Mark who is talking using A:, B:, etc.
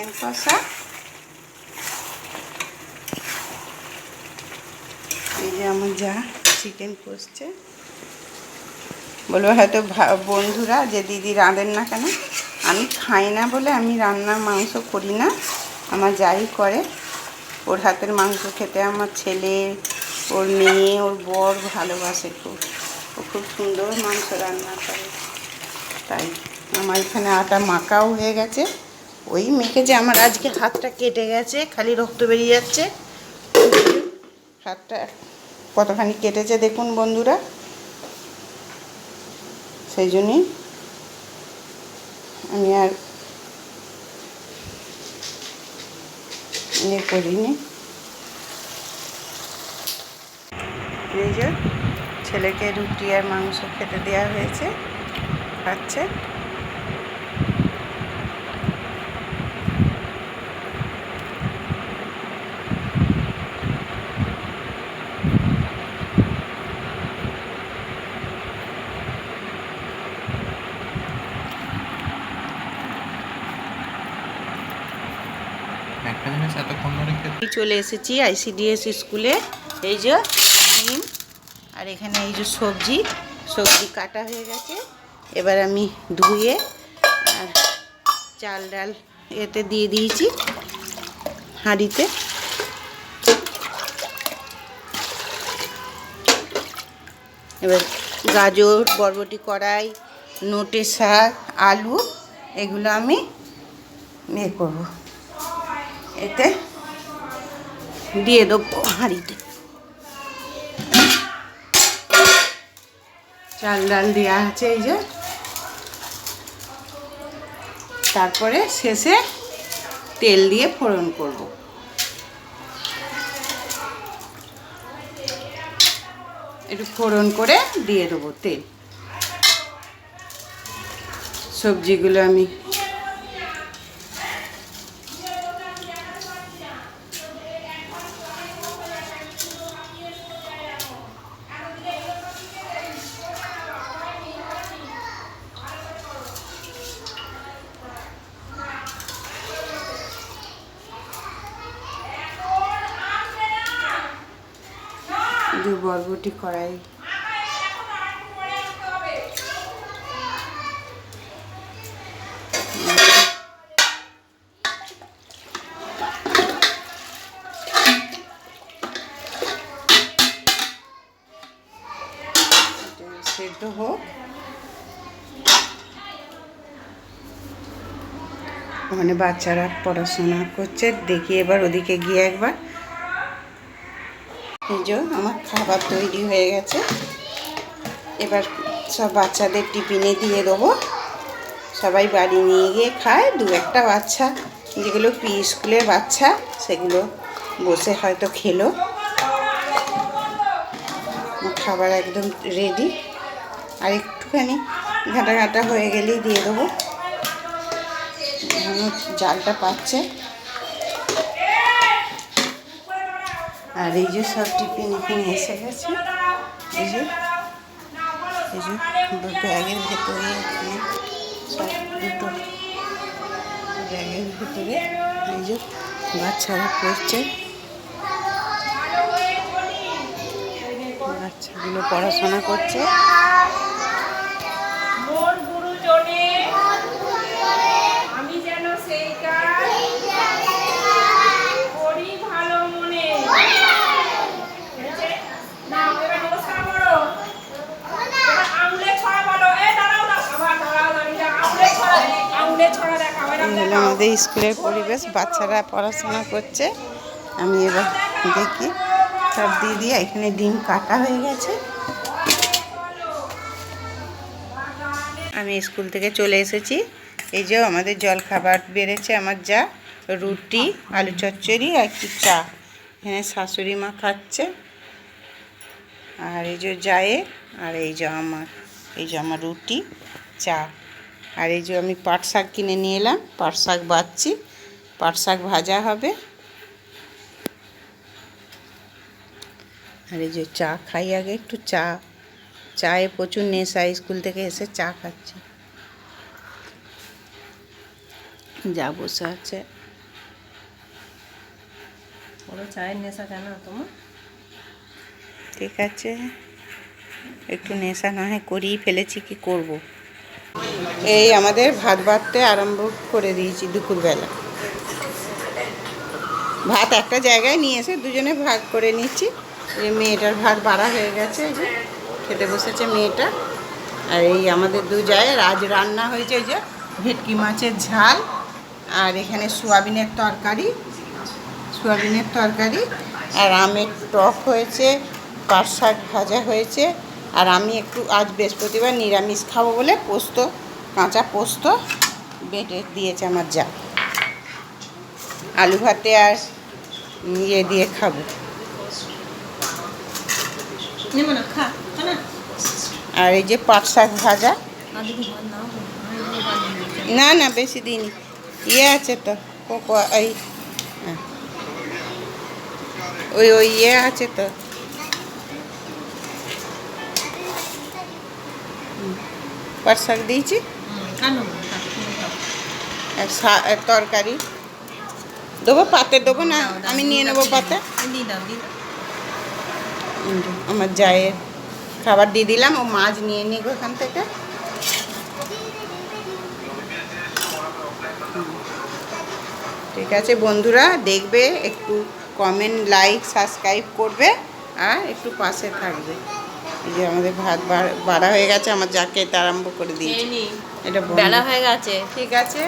A: Chicken কষা। এই যে আমার যা চিকেন কষছে। বলব হয়তো বন্ধুরা যে দিদি রাঁধেন না কেন, আমি খাই না বলে আমি রান্না মাংস করি না, আমার যাই করে। ওর হাতের মাংস খেতে আমার ছেলে, ওর মেয়ে, ওর বর ভালোবাসে খুব। ও খুব সুন্দর মাংস রান্না করে। তাই আমার এখানে আটা মাখাও হয়ে গেছে। ওই মেখে যে আমার আজকে হাতটা কেটে গেছে, খালি রক্ত বেরিয়ে যাচ্ছে। হাতটা কতখানি কেটেছে দেখুন বন্ধুরা। সেই জন্যই আমি আর ইয়ে করিনি। ছেলেকে রুটি আর মাংস খেতে দেওয়া হয়েছে, খাচ্ছে।
B: একটা জিনিস এতক্ষণ ধরে
A: চলে এসেছি আইসিডিএস স্কুলে। এই যে ডিম, আর এখানে এই যে সবজি। সবজি কাটা হয়ে গেছে। এবার আমি ধুয়ে আর চাল ডাল এতে দিয়ে দিয়েছি হাঁড়িতে। এবার গাজর, বরবটি কড়াই, নোটে শাক, আলু, এগুলো আমি ইয়ে করব। এতে দিয়ে দেবো হাঁড়িতে। চাল ডাল দেওয়া আছে এই যে। তারপরে শেষে তেল দিয়ে ফোড়ন করব। একটু ফোড়ন করে দিয়ে দেবো তেল। সবজিগুলো আমি দু বরবটি কড়াই। সেদ্ধ হোক। ওখানে বাচ্চারা পড়াশোনা করছে দেখি এবার ওদিকে গিয়ে একবার। এই যে আমার খাবার তৈরি হয়ে গেছে। এবার সব বাচ্চাদের টিফিনে দিয়ে দেবো। সবাই বাড়ি নিয়ে গিয়ে খায়। দু একটা বাচ্চা, যেগুলো প্রি স্কুলের বাচ্চা, সেগুলো বসে হয়তো খেলো। খাবার একদম রেডি আর একটুখানি ঘাটা ঘাটা হয়ে গেলেই দিয়ে দেবো। জালটা পাচ্ছে। আর এই যে সব টিফিন এখানে এসে গেছে। এই যে এই যে ব্যাগের ভেতরে সব দুটো ব্যাগের ভেতরে এই যে বাচ্চারা পড়ছে বাচ্চাগুলো পড়াশোনা করছে।
C: মোর
A: এই হলো আমাদের স্কুলের পরিবেশ, বাচ্চারা পড়াশোনা করছে। আমি এবার দেখি, সব দিয়ে দিয়ে এখানে ডিম কাটা হয়ে গেছে। আমি স্কুল থেকে চলে এসেছি। এই যে আমাদের জল খাবার বেড়েছে আমার যা, রুটি, আলু চচ্চড়ি আর একটু চা। এখানে শাশুড়ি মা খাচ্ছে। আর এই যে জায়ে, আর এই যে আমার, এই যে আমার রুটি, চা। আর এই যে আমি পাট শাক কিনে নিয়ে এলাম, পাট শাক বাচ্ছি, পাট শাক ভাজা হবে। আর এই যে চা খাই আগে, একটু চা, চায়ে প্রচুর নেশা, স্কুল থেকে এসে চা খাচ্ছি। যা বসে আছে।
B: বলো, চায়ের নেশা কেন তোমার?
A: ঠিক আছে। একটু নেশা না হয় করেই ফেলেছি, কি করব। এই আমাদের ভাত বাড়তে আরম্ভ করে দিয়েছি দুপুরবেলা। ভাত একটা জায়গায় নিয়ে এসে দুজনে ভাগ করে নিচ্ছি। যে মেয়েটার ভাত বাড়া হয়ে গেছে যে খেতে বসেছে মেয়েটা। আর এই আমাদের দু জায়গায় আজ রান্না হয়েছে যে ভেটকি মাছের ঝাল আর এখানে সোয়াবিনের তরকারি সোয়াবিনের তরকারি। আর আমের টক হয়েছে, পাট শাক ভাজা হয়েছে। আর আমি একটু আজ বৃহস্পতিবার নিরামিষ খাব বলে পোস্ত কাঁচা পোস্ত বেটে দিয়েছে আমার যা। আলু ভাতে আর ইয়ে দিয়ে খাব। আর এই যে পাট শাক ভাজা। না না বেশি দিইনি। ইয়ে আছে তো কোকো এই হ্যাঁ। ওই ওই ইয়ে আছে তো। পাট শাক দিয়েছি? তরকারি। দেবো পাতে দেবো না? আমি নিয়ে নেব পাতে। আমার জায়ের খাবার দিয়ে দিলাম। ও মাছ নিয়ে নিক ওখান থেকে। ঠিক আছে বন্ধুরা দেখবে একটু কমেন্ট লাইক সাবস্ক্রাইব করবে আর একটু পাশে থাকবে। এই যে আমাদের ভাত বাড়- হয়ে গেছে আমার যাকে আরম্ভ করে দিয়েছে। এটা।
B: বেলা হয়ে গেছে
A: ঠিক আছে